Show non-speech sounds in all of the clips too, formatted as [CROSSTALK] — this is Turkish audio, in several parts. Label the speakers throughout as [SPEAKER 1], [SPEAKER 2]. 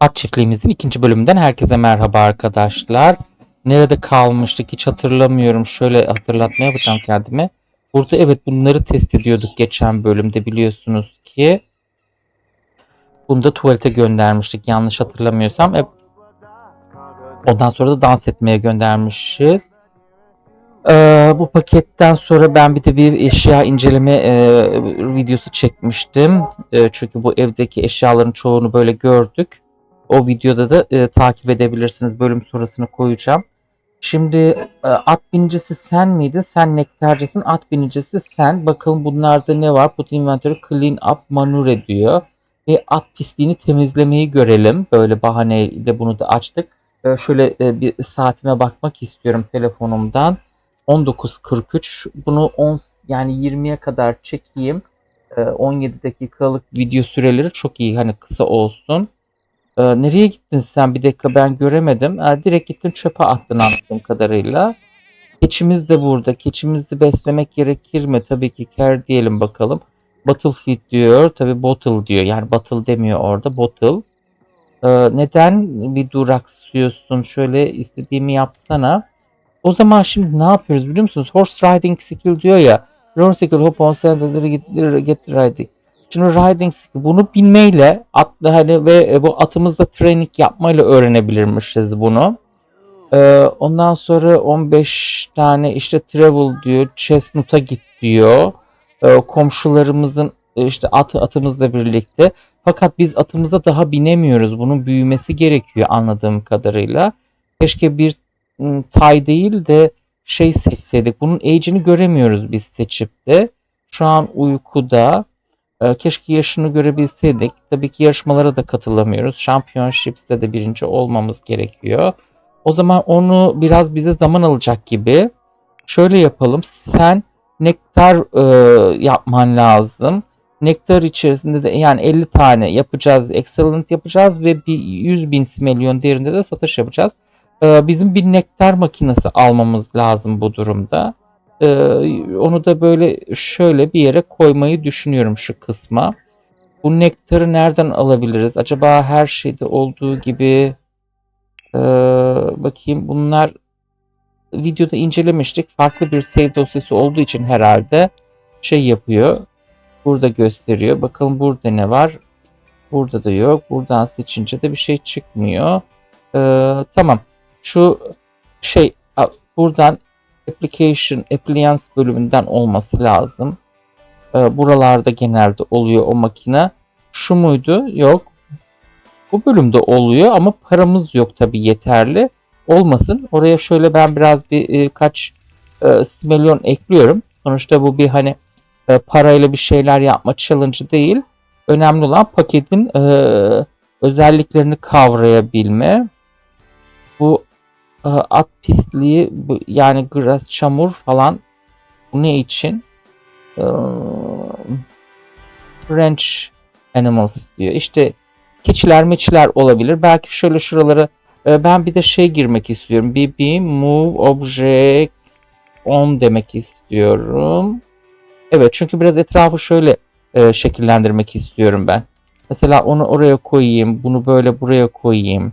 [SPEAKER 1] At çiftliğimizin ikinci bölümünden herkese merhaba arkadaşlar. Nerede kalmıştık hiç hatırlamıyorum. Şöyle hatırlatma yapacağım kendime. Burada evet bunları test ediyorduk geçen bölümde biliyorsunuz ki. Bunu da tuvalete göndermiştik yanlış hatırlamıyorsam. E, ondan sonra da dans etmeye göndermişiz. Ee, bu paketten sonra ben bir de bir eşya inceleme e, videosu çekmiştim. E, çünkü bu evdeki eşyaların çoğunu böyle gördük. O videoda da e, takip edebilirsiniz. Bölüm sonrasını koyacağım. Şimdi e, at binicisi sen miydin? Sen nektarcısın. At binicisi sen. Bakalım bunlarda ne var? Put inventory clean up manure diyor. Ve at pisliğini temizlemeyi görelim. Böyle bahaneyle bunu da açtık. E, şöyle e, bir saatime bakmak istiyorum telefonumdan. 19.43. Bunu 10 yani 20'ye kadar çekeyim. E, 17 dakikalık video süreleri çok iyi. Hani kısa olsun. Ee, nereye gittin sen? Bir dakika ben göremedim. Ee, direkt gittin çöpe attın anladığım kadarıyla. Keçimiz de burada. Keçimizi beslemek gerekir mi? Tabii ki care diyelim bakalım. Bottle feed diyor. Tabii bottle diyor. Yani bottle demiyor orada. Bottle. Ee, neden bir duraksıyorsun? Şöyle istediğimi yapsana. O zaman şimdi ne yapıyoruz biliyor musunuz? Horse riding skill diyor ya. Learn skill hop on saddle'ları get, get riding. Şimdi riding skill bunu bilmeyle atlı hani ve e, bu atımızla training yapmayla öğrenebilirmişiz bunu. Ee, ondan sonra 15 tane işte travel diyor. Chestnut'a git diyor. Ee, komşularımızın e, işte atı atımızla birlikte. Fakat biz atımıza daha binemiyoruz. Bunun büyümesi gerekiyor anladığım kadarıyla. Keşke bir tay değil de şey seçseydik. Bunun age'ini göremiyoruz biz seçip de. Şu an uykuda. Ee, Keşke yaşını görebilseydik. Tabii ki yarışmalara da katılamıyoruz. Championships'te de birinci olmamız gerekiyor. O zaman onu biraz bize zaman alacak gibi. Şöyle yapalım. Sen nektar e, yapman lazım. Nektar içerisinde de yani 50 tane yapacağız. Excellent yapacağız ve bir 100 bin milyon değerinde de satış yapacağız. Ee, bizim bir nektar makinesi almamız lazım bu durumda. Ee, onu da böyle şöyle bir yere koymayı düşünüyorum şu kısma. Bu nektarı nereden alabiliriz? Acaba her şeyde olduğu gibi ee, bakayım bunlar videoda incelemiştik. Farklı bir save dosyası olduğu için herhalde şey yapıyor. Burada gösteriyor. Bakalım burada ne var? Burada da yok. Buradan seçince de bir şey çıkmıyor. Ee, tamam. Şu şey buradan application, appliance bölümünden olması lazım. Ee, buralarda genelde oluyor o makine. Şu muydu? Yok. Bu bölümde oluyor ama paramız yok tabi yeterli. Olmasın. Oraya şöyle ben biraz bir e, kaç e, milyon ekliyorum. Sonuçta bu bir hani e, parayla bir şeyler yapma challenge değil. Önemli olan paketin e, özelliklerini kavrayabilme. Bu e, at pisliği yani grass çamur falan bu ne için? E, ranch animals diyor. İşte keçiler meçiler olabilir. Belki şöyle şuralara e, ben bir de şey girmek istiyorum. BB move object on demek istiyorum. Evet çünkü biraz etrafı şöyle e, şekillendirmek istiyorum ben. Mesela onu oraya koyayım. Bunu böyle buraya koyayım.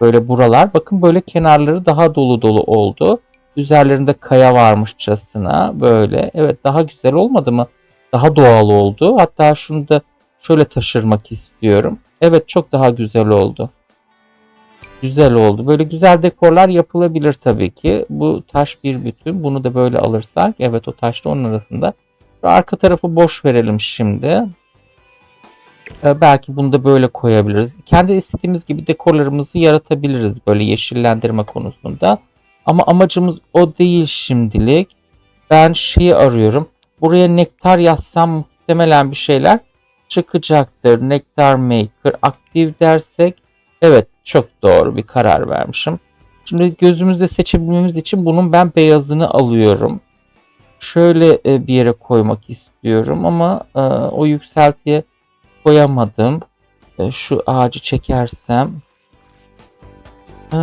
[SPEAKER 1] Böyle buralar. Bakın böyle kenarları daha dolu dolu oldu. Üzerlerinde kaya varmışçasına böyle. Evet daha güzel olmadı mı? Daha doğal oldu. Hatta şunu da şöyle taşırmak istiyorum. Evet çok daha güzel oldu. Güzel oldu. Böyle güzel dekorlar yapılabilir tabii ki. Bu taş bir bütün. Bunu da böyle alırsak. Evet o taşla onun arasında. Arka tarafı boş verelim şimdi. Ee, belki bunu da böyle koyabiliriz. Kendi istediğimiz gibi dekorlarımızı yaratabiliriz böyle yeşillendirme konusunda. Ama amacımız o değil şimdilik. Ben şeyi arıyorum. Buraya nektar yazsam muhtemelen bir şeyler çıkacaktır. Nektar Maker aktif dersek evet çok doğru bir karar vermişim. Şimdi gözümüzde seçebilmemiz için bunun ben beyazını alıyorum. Şöyle e, bir yere koymak istiyorum ama e, o yükseltiye koyamadım. E, Şu ağacı çekersem. E,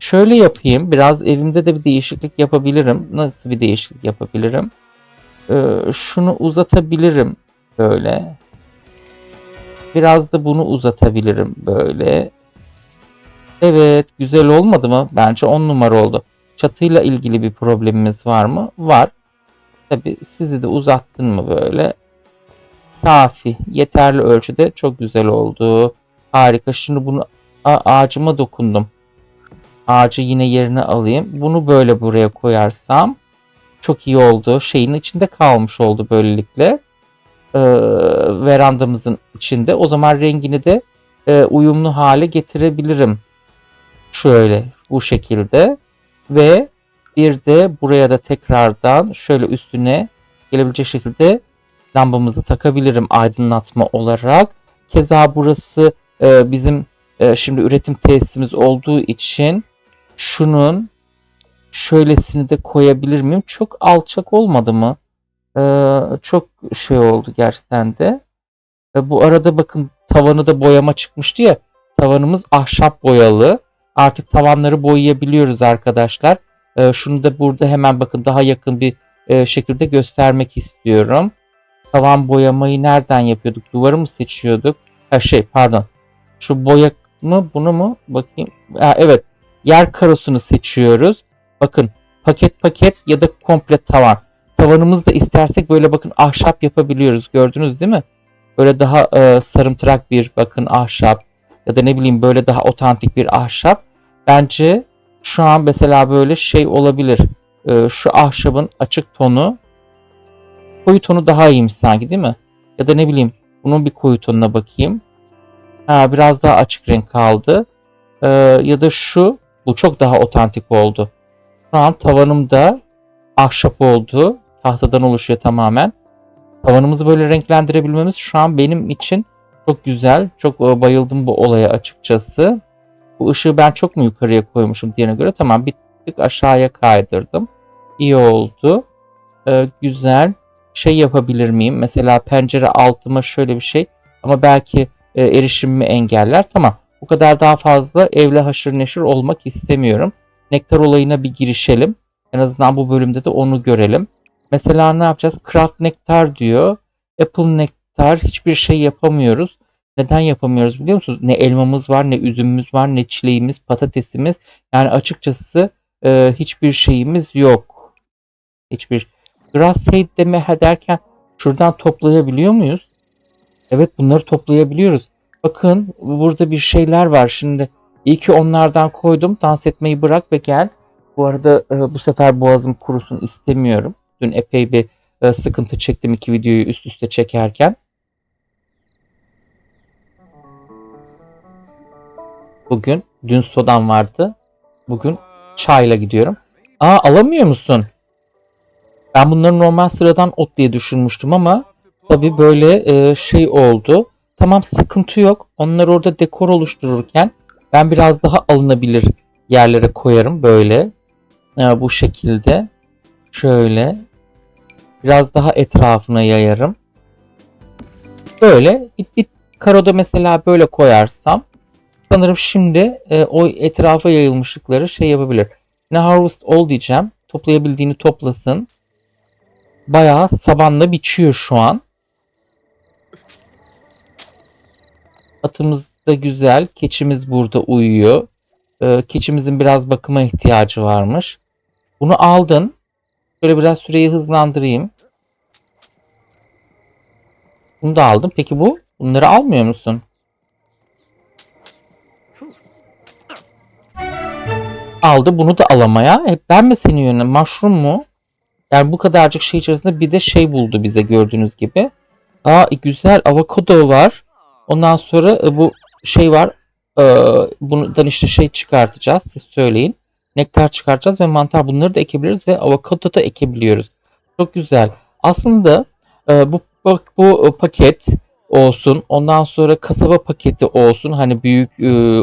[SPEAKER 1] Şöyle yapayım. Biraz evimde de bir değişiklik yapabilirim. Nasıl bir değişiklik yapabilirim? E, Şunu uzatabilirim böyle. Biraz da bunu uzatabilirim böyle. Evet, güzel olmadı mı? Bence 10 numara oldu. Çatıyla ilgili bir problemimiz var mı? Var. Tabi sizi de uzattın mı böyle? Kafi. Yeterli ölçüde çok güzel oldu. Harika. Şimdi bunu ağacıma dokundum. Ağacı yine yerine alayım. Bunu böyle buraya koyarsam çok iyi oldu. Şeyin içinde kalmış oldu böylelikle. Ee, verandamızın içinde. O zaman rengini de e, uyumlu hale getirebilirim. Şöyle bu şekilde. Ve bir de buraya da tekrardan şöyle üstüne gelebilecek şekilde lambamızı takabilirim aydınlatma olarak. Keza burası e, bizim e, şimdi üretim tesisimiz olduğu için şunun şöylesini de koyabilir miyim? Çok alçak olmadı mı? E, çok şey oldu gerçekten de. E, bu arada bakın tavanı da boyama çıkmıştı ya. Tavanımız ahşap boyalı. Artık tavanları boyayabiliyoruz arkadaşlar. E, şunu da burada hemen bakın daha yakın bir e, şekilde göstermek istiyorum. Tavan boyamayı nereden yapıyorduk? Duvarı mı seçiyorduk? Ha şey pardon. Şu boya mı bunu mu? Bakayım. Ha, evet. Yer karosunu seçiyoruz. Bakın paket paket ya da komple tavan. Tavanımızı da istersek böyle bakın ahşap yapabiliyoruz. Gördünüz değil mi? Böyle daha e, sarımtırak bir bakın ahşap ya da ne bileyim böyle daha otantik bir ahşap. Bence şu an mesela böyle şey olabilir. E, şu ahşabın açık tonu koyu tonu daha iyiymiş sanki değil mi? Ya da ne bileyim bunun bir koyu tonuna bakayım. Ha, biraz daha açık renk kaldı. Ee, ya da şu bu çok daha otantik oldu. Şu an tavanımda ahşap oldu. Tahtadan oluşuyor tamamen. Tavanımızı böyle renklendirebilmemiz şu an benim için çok güzel. Çok e, bayıldım bu olaya açıkçası. Bu ışığı ben çok mu yukarıya koymuşum diğerine göre? Tamam bir tık aşağıya kaydırdım. İyi oldu. Ee, güzel. Şey yapabilir miyim? Mesela pencere altıma şöyle bir şey. Ama belki e, erişimimi engeller. Tamam. Bu kadar daha fazla evle haşır neşir olmak istemiyorum. Nektar olayına bir girişelim. En azından bu bölümde de onu görelim. Mesela ne yapacağız? Craft nektar diyor. Apple nektar hiçbir şey yapamıyoruz. Neden yapamıyoruz biliyor musunuz? Ne elmamız var, ne üzümümüz var, ne çileğimiz, patatesimiz. Yani açıkçası e, hiçbir şeyimiz yok. Hiçbir. Grass seed deme derken şuradan toplayabiliyor muyuz? Evet bunları toplayabiliyoruz. Bakın burada bir şeyler var şimdi. İyi ki onlardan koydum. Dans etmeyi bırak ve gel. Bu arada e, bu sefer boğazım kurusun istemiyorum. Dün epey bir e, sıkıntı çektim iki videoyu üst üste çekerken. Bugün dün sodan vardı. Bugün çayla gidiyorum. Aa alamıyor musun? Ben bunları normal sıradan ot diye düşünmüştüm ama tabii böyle e, şey oldu. Tamam sıkıntı yok. Onlar orada dekor oluştururken ben biraz daha alınabilir yerlere koyarım böyle. E, bu şekilde. Şöyle. Biraz daha etrafına yayarım. Böyle bir, bir karoda mesela böyle koyarsam sanırım şimdi e, o etrafa yayılmışlıkları şey yapabilir. Ne harvest all diyeceğim. Toplayabildiğini toplasın. Bayağı sabanla biçiyor şu an. Atımız da güzel. Keçimiz burada uyuyor. Ee, keçimizin biraz bakıma ihtiyacı varmış. Bunu aldın. Şöyle biraz süreyi hızlandırayım. Bunu da aldım. Peki bu? Bunları almıyor musun? Aldı. Bunu da alamaya. Hep ben mi senin yönüne? Mushroom mu? Yani bu kadarcık şey içerisinde bir de şey buldu bize gördüğünüz gibi. Aa güzel. Avokado var. Ondan sonra e, bu şey var. E, bundan işte şey çıkartacağız. Siz söyleyin. Nektar çıkartacağız ve mantar bunları da ekebiliriz ve avokado da ekebiliyoruz. Çok güzel. Aslında e, bu bak bu paket olsun. Ondan sonra kasaba paketi olsun. Hani büyük e,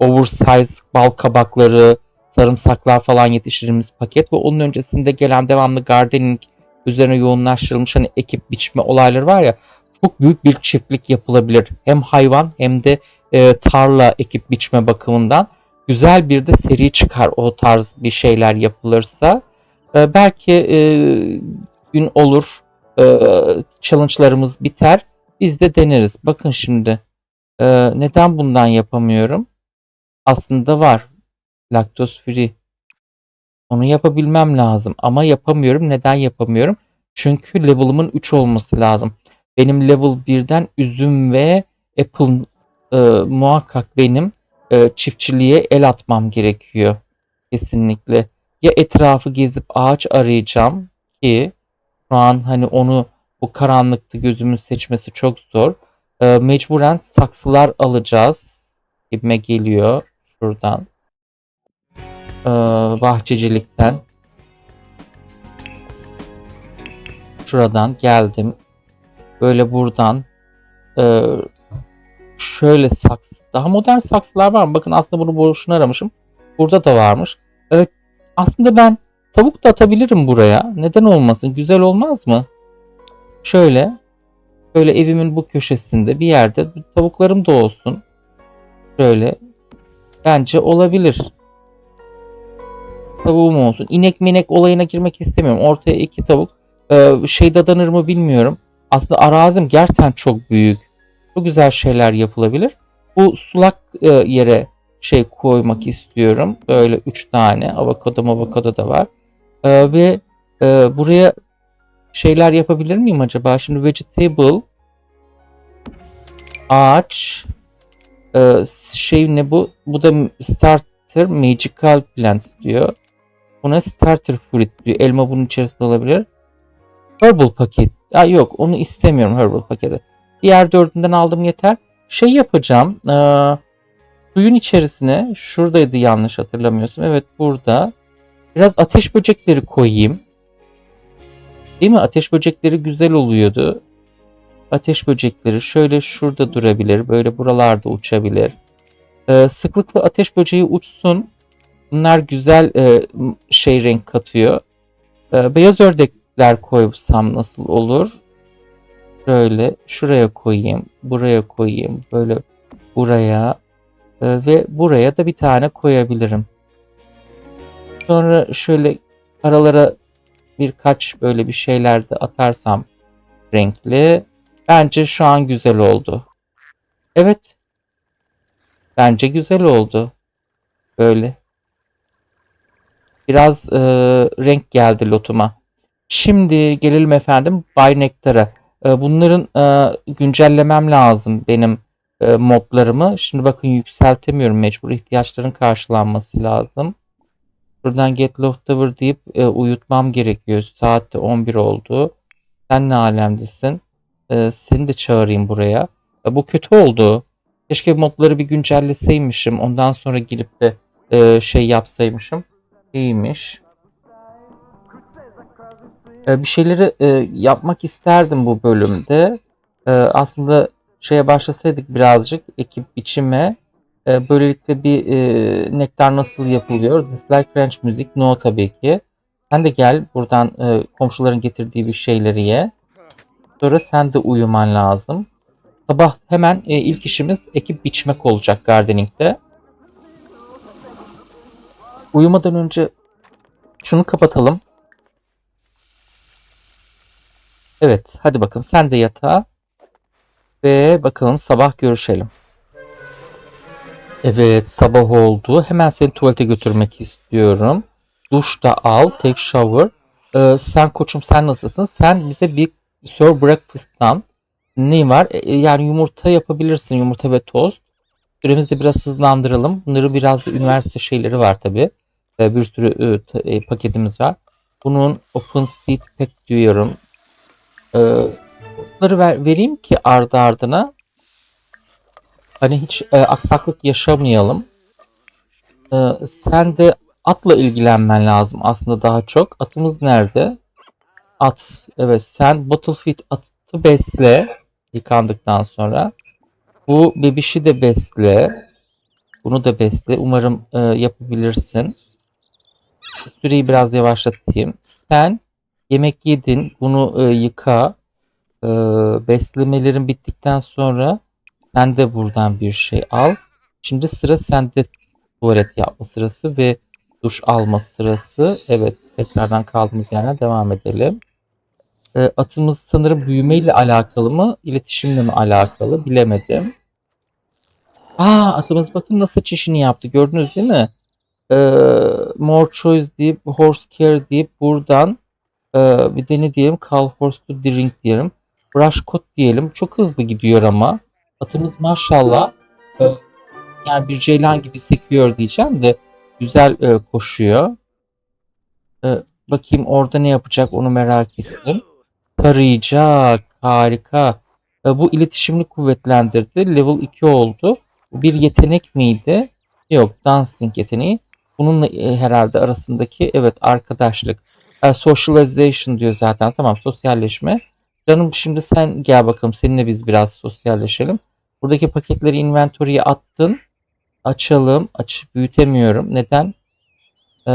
[SPEAKER 1] oversize bal kabakları, sarımsaklar falan yetiştirdiğimiz paket ve onun öncesinde gelen devamlı gardening üzerine yoğunlaştırılmış hani ekip biçme olayları var ya çok büyük bir çiftlik yapılabilir. Hem hayvan hem de e, tarla ekip biçme bakımından güzel bir de seri çıkar o tarz bir şeyler yapılırsa. E, belki e, gün olur e, challenge'larımız biter. Biz de deneriz. Bakın şimdi e, neden bundan yapamıyorum? aslında var. Laktoz free. Onu yapabilmem lazım ama yapamıyorum. Neden yapamıyorum? Çünkü level'ımın 3 olması lazım. Benim level 1'den üzüm ve apple e, muhakkak benim e, çiftçiliğe el atmam gerekiyor. Kesinlikle. Ya etrafı gezip ağaç arayacağım ki şu an hani onu bu karanlıkta gözümün seçmesi çok zor. E, mecburen saksılar alacağız gibime geliyor şuradan. E, bahçecilikten. Şuradan geldim. Böyle buradan e, şöyle saks daha modern saksılar var mı? Bakın aslında bunu boşuna aramışım. Burada da varmış. Evet, aslında ben tavuk da atabilirim buraya. Neden olmasın? Güzel olmaz mı? Şöyle böyle evimin bu köşesinde bir yerde tavuklarım da olsun. Şöyle bence olabilir. Tavuğum olsun. İnek minek olayına girmek istemiyorum. Ortaya iki tavuk. Ee, şey dadanır mı bilmiyorum. Aslında arazim gerçekten çok büyük. Çok güzel şeyler yapılabilir. Bu sulak e, yere şey koymak istiyorum. Böyle 3 tane avokado avokado da var. Ee, ve e, buraya şeyler yapabilir miyim acaba? Şimdi vegetable ağaç e, şey ne bu? Bu da starter magical plant diyor. Buna starter fruit diyor. Elma bunun içerisinde olabilir. Herbal paket. Aa, yok onu istemiyorum herbal paketi. Diğer dördünden aldım yeter. Şey yapacağım. E, suyun içerisine şuradaydı yanlış hatırlamıyorsam. Evet burada. Biraz ateş böcekleri koyayım. Değil mi? Ateş böcekleri güzel oluyordu. Ateş böcekleri şöyle şurada durabilir. Böyle buralarda uçabilir. Ee, sıklıkla ateş böceği uçsun. Bunlar güzel e, şey renk katıyor. Ee, beyaz ördekler koysam nasıl olur? Şöyle şuraya koyayım. Buraya koyayım. Böyle buraya. Ee, ve buraya da bir tane koyabilirim. Sonra şöyle aralara birkaç böyle bir şeyler de atarsam renkli. Bence şu an güzel oldu. Evet. Bence güzel oldu. Böyle. Biraz e, renk geldi lotuma. Şimdi gelelim efendim Bay Nektar'a. E, bunların e, güncellemem lazım benim e, moblarımı. Şimdi bakın yükseltemiyorum. Mecbur ihtiyaçların karşılanması lazım. Buradan get leftover deyip e, uyutmam gerekiyor. Saat de 11 oldu. Sen ne alemdesin? E, seni de çağırayım buraya. E, bu kötü oldu. Keşke modları bir güncelleseymişim. Ondan sonra girip de e, şey yapsaymışım. İyiymiş. E, bir şeyleri e, yapmak isterdim bu bölümde. E, aslında şeye başlasaydık birazcık ekip biçime. E, böylelikle bir e, nektar nasıl yapılıyor? Dislike French müzik no tabii ki. Sen de gel buradan e, komşuların getirdiği bir şeyleri ye. Sonra sen de uyuman lazım. Sabah hemen e, ilk işimiz ekip biçmek olacak gardening'de. Uyumadan önce şunu kapatalım. Evet hadi bakalım sen de yatağa. Ve bakalım sabah görüşelim. Evet sabah oldu. Hemen seni tuvalete götürmek istiyorum. Duş da al. Take shower. Ee, sen koçum sen nasılsın? Sen bize bir Sir Breakfast'tan ne var? Ee, yani yumurta yapabilirsin. Yumurta ve tost. Süremizi biraz hızlandıralım. Bunları biraz üniversite şeyleri var tabi. Ee, bir sürü e, e, paketimiz var. Bunun Open Seed Pack diyorum. Ee, bunları ver, vereyim ki ardı ardına hani hiç e, aksaklık yaşamayalım. E, sen de atla ilgilenmen lazım aslında daha çok. Atımız nerede? At. Evet sen Battlefield atı besle yıkandıktan sonra. Bu bebişi de besle. Bunu da besle. Umarım e, yapabilirsin. Süreyi biraz yavaşlatayım. Sen yemek yedin. Bunu e, yıka. E, beslemelerin bittikten sonra sen de buradan bir şey al. Şimdi sıra sende tuvalet yapma sırası ve duş alma sırası. Evet tekrardan kaldığımız yerden devam edelim. E, atımız sanırım büyümeyle alakalı mı, iletişimle mi alakalı bilemedim. Aa atımız bakın nasıl çişini yaptı gördünüz değil mi? Ee, more choice deyip horse care deyip buradan e, bir de ne diyelim call horse to drink diyelim. Brush coat diyelim. Çok hızlı gidiyor ama. Atımız maşallah e, yani bir ceylan gibi sekiyor diyeceğim de güzel e, koşuyor. E, bakayım orada ne yapacak onu merak ettim. Tarayacak. Harika. E, bu iletişimini kuvvetlendirdi. Level 2 oldu. Bu bir yetenek miydi? Yok. Dancing yeteneği. Bununla e, herhalde arasındaki evet arkadaşlık. E, socialization diyor zaten. Tamam sosyalleşme. Canım şimdi sen gel bakalım. Seninle biz biraz sosyalleşelim. Buradaki paketleri inventory'ye attın. Açalım. Aç büyütemiyorum. Neden? Ee,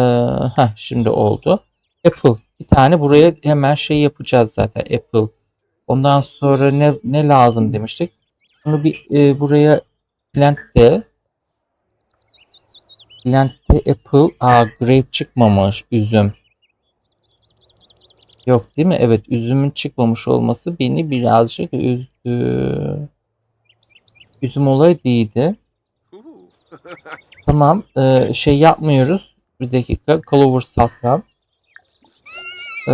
[SPEAKER 1] heh, şimdi oldu. Apple. Bir tane buraya hemen şey yapacağız zaten. Apple. Ondan sonra ne ne lazım demiştik. Bunu bir e, buraya plant de Plant'te apple. Aa grape çıkmamış. Üzüm. Yok değil mi? Evet üzümün çıkmamış olması beni birazcık üzdü. Üzüm olayı değildi. [LAUGHS] Tamam. e, şey yapmıyoruz. Bir dakika. Clover safran. E,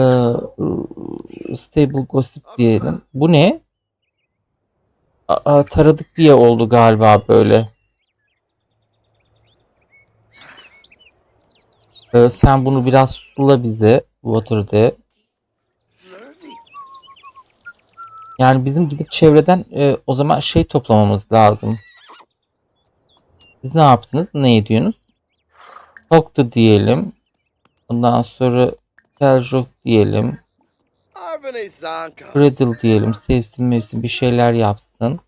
[SPEAKER 1] stable gossip diyelim. Bu ne? Aa, taradık diye oldu galiba böyle. E, sen bunu biraz sula bize. Water de. Yani bizim gidip çevreden e, o zaman şey toplamamız lazım. Siz ne yaptınız? Ne ediyorsunuz? Talk to diyelim. Ondan sonra tell joke diyelim. Riddle diyelim. Sevsin mevsim bir şeyler yapsın.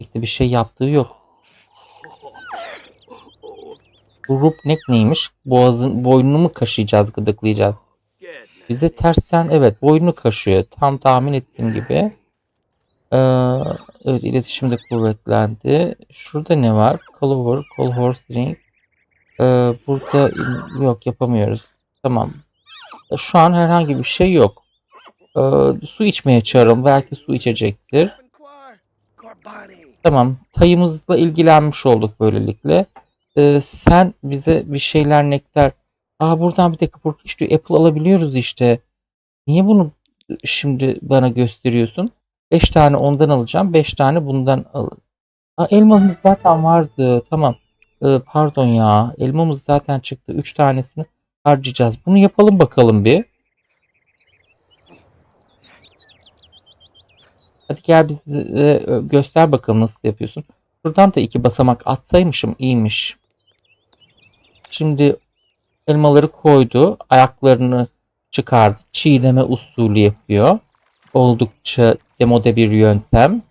[SPEAKER 1] İşte bir şey yaptığı yok. Bu Rupnek neymiş? Boğazın boynunu mu kaşıyacağız, gıdıklayacağız? Bize tersten evet boynunu kaşıyor. Tam tahmin ettiğim gibi. Ee, evet iletişim de kuvvetlendi. Şurada ne var? Clover, Call Horse Ring. Ee, burada yok yapamıyoruz. Tamam. Şu an herhangi bir şey yok. Ee, su içmeye çağıralım. Belki su içecektir. Tamam. Tayımızla ilgilenmiş olduk böylelikle. Ee, sen bize bir şeyler nektar. Aa buradan bir dakika burk işte Apple alabiliyoruz işte. Niye bunu şimdi bana gösteriyorsun? 5 tane ondan alacağım. 5 tane bundan al. Aa, elmamız zaten vardı. Tamam. Ee, pardon ya. Elmamız zaten çıktı. 3 tanesini harcayacağız. Bunu yapalım bakalım bir. Hadi gel bize e, göster bakalım nasıl yapıyorsun. Buradan da iki basamak atsaymışım iyiymiş. Şimdi elmaları koydu. Ayaklarını çıkardı. Çiğneme usulü yapıyor. Oldukça demode bir yöntem.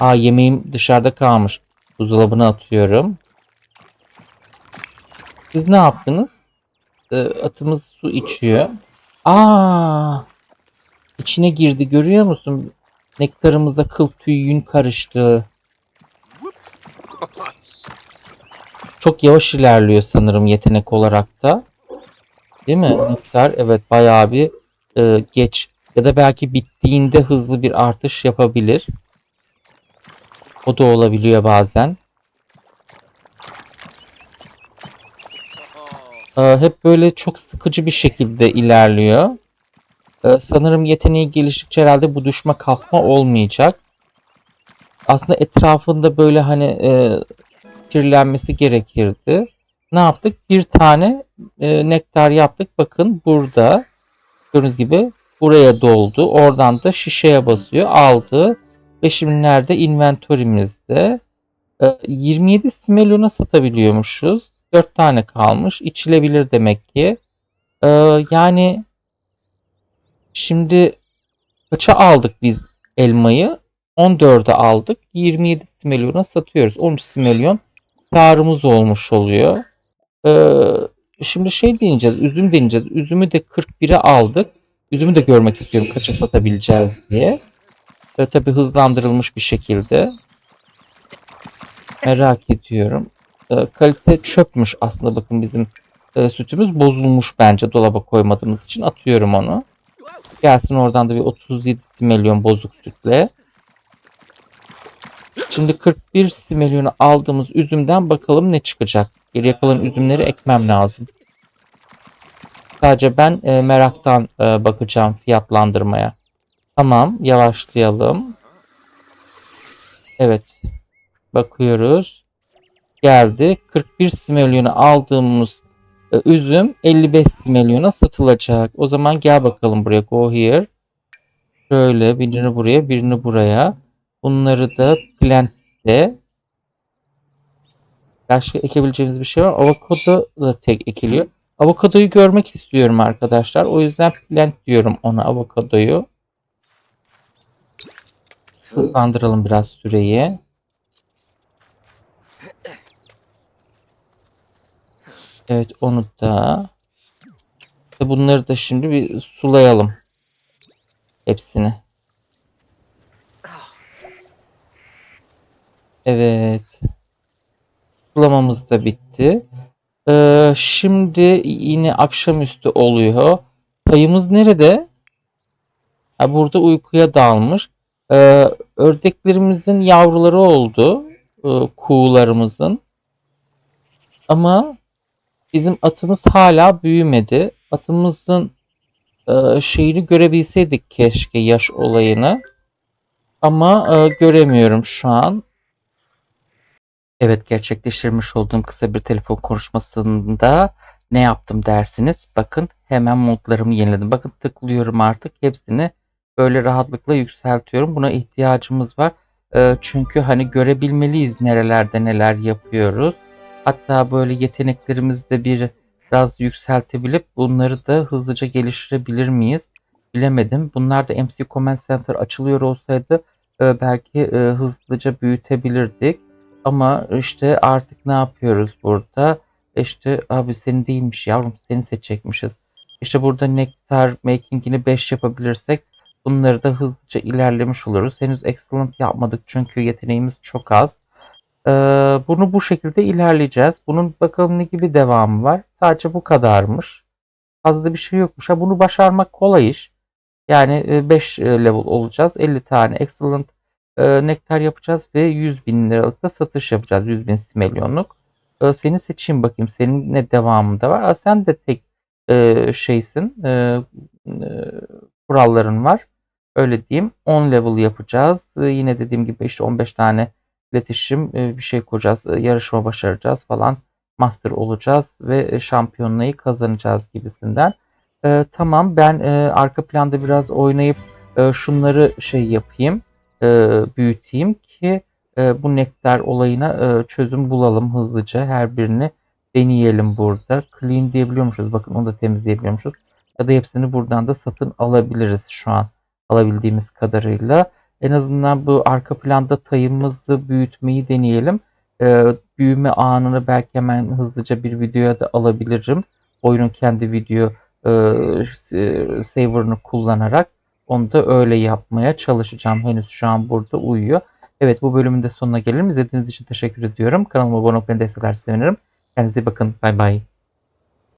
[SPEAKER 1] Aa yemeğim dışarıda kalmış. Buzdolabına atıyorum. Siz ne yaptınız? Ee, atımız su içiyor. Aa! İçine girdi görüyor musun? Nektarımıza kıl tüy yün karıştı. Çok yavaş ilerliyor sanırım yetenek olarak da. Değil mi? Nektar evet bayağı bir e, geç ya da belki bittiğinde hızlı bir artış yapabilir. O da olabiliyor bazen. E, hep böyle çok sıkıcı bir şekilde ilerliyor. E, sanırım yeteneği geliştikçe herhalde bu düşme kalkma olmayacak. Aslında etrafında böyle hani e, kirlenmesi gerekirdi. Ne yaptık? Bir tane e, nektar yaptık. Bakın burada gördüğünüz gibi buraya doldu. Oradan da şişeye basıyor. Aldı. Ve şimdi nerede? Inventory'mizde. E, 27 Simelon'a satabiliyormuşuz. 4 tane kalmış. İçilebilir demek ki. E, yani şimdi kaça aldık biz elmayı? 14'e aldık. 27 Simelon'a satıyoruz. 13 Simelon karımız olmuş oluyor. Ee, şimdi şey deneyeceğiz. Üzüm deneyeceğiz. Üzümü de 41'e aldık. Üzümü de görmek istiyorum kaça satabileceğiz diye. Ve tabi hızlandırılmış bir şekilde. Merak ediyorum. Ee, kalite çöpmüş aslında bakın bizim e, sütümüz bozulmuş bence dolaba koymadığımız için atıyorum onu. Gelsin oradan da bir 37 milyon bozuk sütle. Şimdi 41 milyonu aldığımız üzümden bakalım ne çıkacak. Geriye kalan üzümleri ekmem lazım. Sadece ben e, meraktan e, bakacağım fiyatlandırmaya. Tamam yavaşlayalım. Evet. Bakıyoruz. Geldi. 41 milyonu aldığımız e, üzüm 55 milyona satılacak. O zaman gel bakalım buraya. Go here. Şöyle birini buraya birini buraya. Bunları da plantte. Başka ekebileceğimiz bir şey var. Avokado da tek ekiliyor. Avokadoyu görmek istiyorum arkadaşlar. O yüzden plant diyorum ona avokadoyu. Hızlandıralım biraz süreyi. Evet onu da. Ve bunları da şimdi bir sulayalım. Hepsini. Evet. Sulamamız da bitti. Ee, şimdi yine akşamüstü oluyor. Tayımız nerede? Ha, burada uykuya dalmış. Ee, ördeklerimizin yavruları oldu. Ee, kuğularımızın. Ama bizim atımız hala büyümedi. Atımızın e, şeyini görebilseydik keşke yaş olayını. Ama e, göremiyorum şu an. Evet gerçekleştirmiş olduğum kısa bir telefon konuşmasında ne yaptım dersiniz? Bakın hemen modlarımı yeniledim. Bakın tıklıyorum artık hepsini böyle rahatlıkla yükseltiyorum. Buna ihtiyacımız var. Ee, çünkü hani görebilmeliyiz nerelerde neler yapıyoruz. Hatta böyle yeteneklerimizi de bir biraz yükseltebilip bunları da hızlıca geliştirebilir miyiz? Bilemedim. Bunlar da MC Command Center açılıyor olsaydı e, belki e, hızlıca büyütebilirdik. Ama işte artık ne yapıyoruz burada? İşte abi senin değilmiş yavrum seni seçecekmişiz. İşte burada nektar makingini 5 yapabilirsek bunları da hızlıca ilerlemiş oluruz. Henüz excellent yapmadık çünkü yeteneğimiz çok az. Ee, bunu bu şekilde ilerleyeceğiz. Bunun bakalım ne gibi devamı var. Sadece bu kadarmış. Fazla bir şey yokmuş. Ha, bunu başarmak kolay iş. Yani 5 level olacağız. 50 tane excellent e, nektar yapacağız ve 100 bin liralık da satış yapacağız. 100 bin milyonluk. E, seni seçeyim bakayım. Senin ne devamında var? Aa, sen de tek e, şeysin. E, e, kuralların var. Öyle diyeyim. 10 level yapacağız. E, yine dediğim gibi işte 15 tane iletişim e, bir şey kuracağız. E, yarışma başaracağız falan. Master olacağız ve e, şampiyonayı kazanacağız gibisinden. E, tamam ben e, arka planda biraz oynayıp e, şunları şey yapayım e, büyüteyim ki e, bu nektar olayına e, çözüm bulalım hızlıca. Her birini deneyelim burada. Clean diyebiliyormuşuz. Bakın onu da temizleyebiliyormuşuz. Ya da hepsini buradan da satın alabiliriz şu an. Alabildiğimiz kadarıyla. En azından bu arka planda tayımızı büyütmeyi deneyelim. E, büyüme anını belki hemen hızlıca bir videoya da alabilirim. Oyunun kendi video e, saver'ını kullanarak. Onu da öyle yapmaya çalışacağım. Henüz şu an burada uyuyor. Evet bu bölümün de sonuna gelelim. İzlediğiniz için teşekkür ediyorum. Kanalıma abone beni destekler sevinirim. Kendinize bakın. Bay bay.